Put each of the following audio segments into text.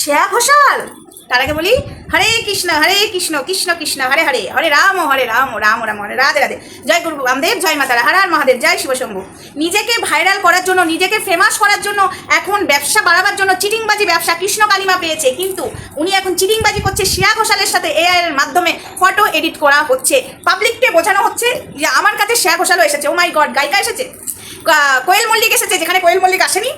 শ্রেয়া ঘোষাল। তার আগে বলি, হরে কৃষ্ণ হরে কৃষ্ণ কৃষ্ণ কৃষ্ণ, হরে হরে হরে রাম হরে রাম রাম রাম, হরে রাধে রাধে। জয় গুরু রামদেব জয় মাতারা হর হর মহাদেব, জয় শিবশম্ভু নিজেকে ভাইরাল করার জন্য, নিজেকে ফেমাস করার জন্য, এখন ব্যবসা বাড়াবার জন্য চিটিংবাজি ব্যবসা কৃষ্ণ কালিমা পেয়েছে। কিন্তু উনি এখন চিটিংবাজি করছে শ্রেয়া ঘোষালের সাথে এআই এর মাধ্যমে। ফটো এডিট করা হচ্ছে। পাবলিককে বোঝানো হচ্ছে যে, আমার কাছে শ্রেয়া ঘোষালও এসেছে। ও মাই গড গায়িকা এসেছে। কোয়েল মল্লিক এসেছে, যেখানে কোয়েল মল্লিক আসেনি।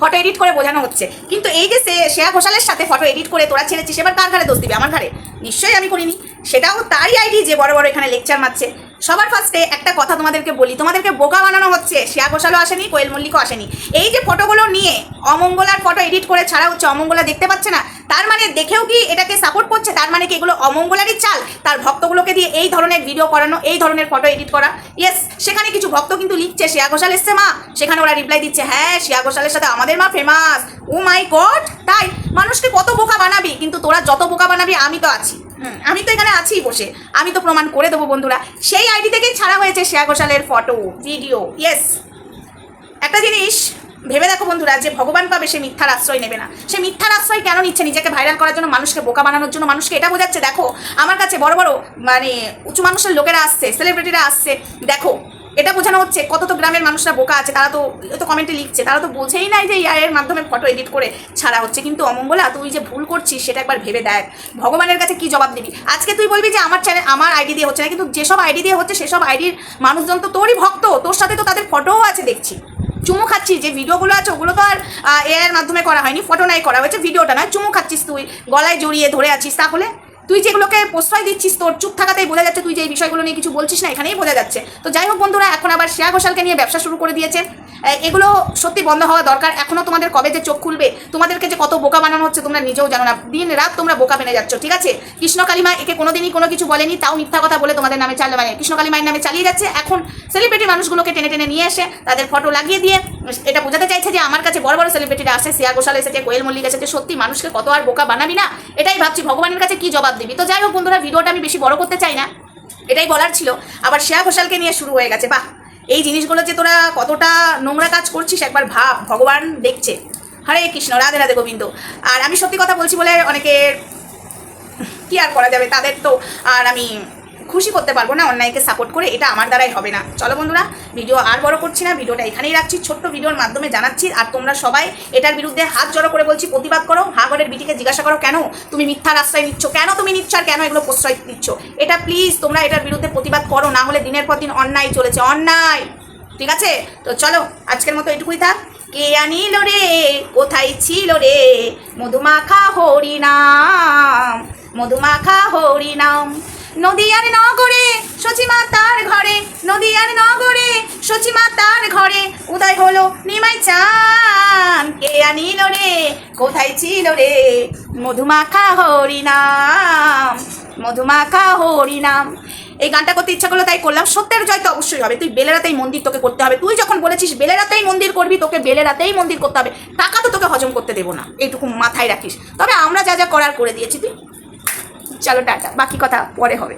ফটো এডিট করে বোঝানো হচ্ছে। কিন্তু এই যে শ্রেয়া ঘোষালের সাথে ফটো এডিট করে তোরা ছেড়েছিস, এবার কার ঘরে দোষ দিবে? আমার ঘরে? নিশ্চয়ই আমি করিনি। সেটাও তারই আইডি যে বড় বড় এখানে লেকচার মারছে। সবার ফার্স্টে একটা কথা তোমাদেরকে বলি। তোমাদেরকে বোকা বানানো হচ্ছে। শ্রেয়া ঘোষালও আসেনি, কোয়েল মল্লিকও আসেনি। এই যে ফটোগুলো নিয়ে অমঙ্গলার ফটো এডিট করে ছাড়া হচ্ছে অমঙ্গলা দেখতে পাচ্ছে না, তার মানে দেখেও কি এটাকে সাপোর্ট করছে? তার মানে কি এগুলো অমঙ্গলারই চাল? তার ভক্তগুলোকে দিয়ে এই ধরনের ভিডিও করানো, এই ধরনের ফটো এডিট করা? ইয়েস ভক্ত কিন্তু লিখছে শ্রেয়া ঘোষাল এসছে মা। সেখানে ওরা রিপ্লাই দিচ্ছে হ্যাঁ শ্রেয়া ঘোষালের সাথে আমাদের মা ফেমাস ও মাই গড তাই মানুষকে কত বোকা বানাবি? কিন্তু তোরা যত বোকা বানাবি, আমি তো আছি। আমি তো এখানে আছি বসে। আমি তো প্রমাণ করে দেবো বন্ধুরা। সেই আইডি থেকেই ছাড়া হয়েছে শ্রেয়া ঘোষালের ফটো ভিডিও ইয়েস একটা জিনিস ভেবে দেখো বন্ধুরা, যে ভগবান পাবে, সে মিথ্যার আশ্রয় নেবে না। সে মিথ্যার আশ্রয় কেন নিচ্ছে? নিজেকে ভাইরাল করার জন্য, মানুষকে বোকা বানানোর জন্য। মানুষকে এটা বোঝাচ্ছে, দেখো, আমার কাছে বড় বড় মানে উঁচু মানুষের লোকেরা আসছে সেলিব্রিটিরা আসছে। দেখো এটা বোঝানো হচ্ছে, কত তো গ্রামের মানুষরা বোকা আছে, তারা তো তো কমেন্টে লিখছে, তারা তো বোঝেই নাই যে এর মাধ্যমে ফটো এডিট করে ছাড়া হচ্ছে। কিন্তু অমঙ্গলা, তুই যে ভুল করছিস সেটা একবার ভেবে দেখ। ভগবানের কাছে কি জবাব দিবি? আজকে তুই বলবি যে আমার চ্যানেল আমার আইডি দিয়ে হচ্ছে না, কিন্তু যেসব আইডি দিয়ে হচ্ছে, সেসব আইডির মানুষজন তো তোরই ভক্ত, তোর সাথে তো তাদের ফটোও আছে, দেখছি। চুমু খাচ্ছিস, যে ভিডিওগুলো আছে, ওগুলো তো আর এআই এর মাধ্যমে করা হয়নি ফটো নাই করা হয়েছে, ভিডিওটা নয়, চুমু খাচ্ছিস তুই, গলায় জড়িয়ে ধরে আছিস, তাহলে? তুই যেগুলোকে প্রশ্রয় দিচ্ছিস, তোর চুপ থাকাতেই বোঝা যাচ্ছে তুই যে এই বিষয়গুলো নিয়ে কিছু বলছিস না, এখানেই বোঝা যাচ্ছে। তো যাই হোক বন্ধুরা, এখন আবার শ্রেয়া ঘোষালকে নিয়ে ব্যবসা শুরু করে দিয়েছে। এগুলো সত্যি বন্ধ হওয়া দরকার। এখনও তোমাদের কবে যে চোখ খুলবে, তোমাদেরকে যে কত বোকা বানানো হচ্ছে, তোমরা নিজেও জানো না। দিন রাত তোমরা বোকা বেনে যাচ্ছ, ঠিক আছে? কৃষ্ণ কালিমা একে কোনোদিনই কোনো কিছু বলেনি, তাও মিথ্যা কথা বলে তোমাদের নামে চাল মানে কৃষ্ণ কালিমায়ের নামে চালিয়ে যাচ্ছে। এখন সেলিব্রিটি মানুষগুলোকে টেনে টেনে নিয়ে এসে তাদের ফটো লাগিয়ে দিয়ে এটা বোঝাতে চাইছে যে আমার কাছে বড় বড় সেলিব্রিটিরা আসে শ্রেয়া ঘোষাল এসেছে, কোয়েল মল্লিক এসেছে, সত্যি মানুষকে কত আর বোকা বানাবি না? এটাই ভাবছি, ভগবানের কাছে কি জবাব দিবি? তো যাই হোক বন্ধুরা, ভিডিওটা আমি বেশি বড় করতে চাই না। এটাই বলার ছিল। আবার শ্রেয়া ঘোষালকে নিয়ে শুরু হয়ে গেছে। বাহ! এই জিনিসগুলো যে তোরা কতটা নোংরা কাজ করছিস, একবার ভাব, ভগবান দেখছে। হরে কৃষ্ণ, রাধে রাধে গোবিন্দ। আর আমি সত্যি কথা বলছি বলে অনেকের কি আর করা যাবে, তাদের তো, আর আমি খুশি করতে পারব না অন্যায়কে সাপোর্ট করে, এটা আমার দ্বারাই হবে না। চলো বন্ধুরা ভিডিও আর বড় করছি না, ভিডিওটা এখানেই রাখছি। ছোট্ট ভিডিওর মাধ্যমে জানাচ্ছি, আর তোমরা সবাই এটার বিরুদ্ধে হাত জড়ো করে বলছি, প্রতিবাদ করো। হাগরের বিটিকে জিজ্ঞাসা করো, কেন? তুমি মিথ্যার আশ্রয় নিচ্ছ? কেন তুমি নিচ্ছ আর কেন এগুলো প্রশ্রয় দিচ্ছ? এটা প্লিজ তোমরা এটার বিরুদ্ধে প্রতিবাদ করো, না হলে দিনের পর দিন অন্যায় চলেছে, অন্যায়। ঠিক আছে? তো চলো, আজকের মতো এটুকুই থাক। কে আনিল রে? কোথায় ছিল রে? মধুমাখা হরিনাম মধুমাখা হরিনাম। নদিয়ার নগরে সচিমা তার ঘরে। নদিয়ার নগরে সচিমা তার ঘরে। উদয় হলো নিমাই চান কে আনিল রে? কোথায় ছিল রে? মধুমাখা হরিনাম মধুমাখা হরিনাম এই গানটা করতে ইচ্ছা করল তাই করলাম। সত্যের জয় তো অবশ্যই হবে। তুই বেলেরাতেই মন্দির তোকে করতে হবে। তুই যখন বলেছিস বেলেরাতেই মন্দির করবি, তোকে বেলেরাতেই মন্দির করতে হবে। টাকা তো তোকে হজম করতে দেবো না। এইটুকু মাথায় রাখিস। তবে আমরা যা যা করার করে দিয়েছি, তুই চলো টাটা বাকি কথা পরে হবে।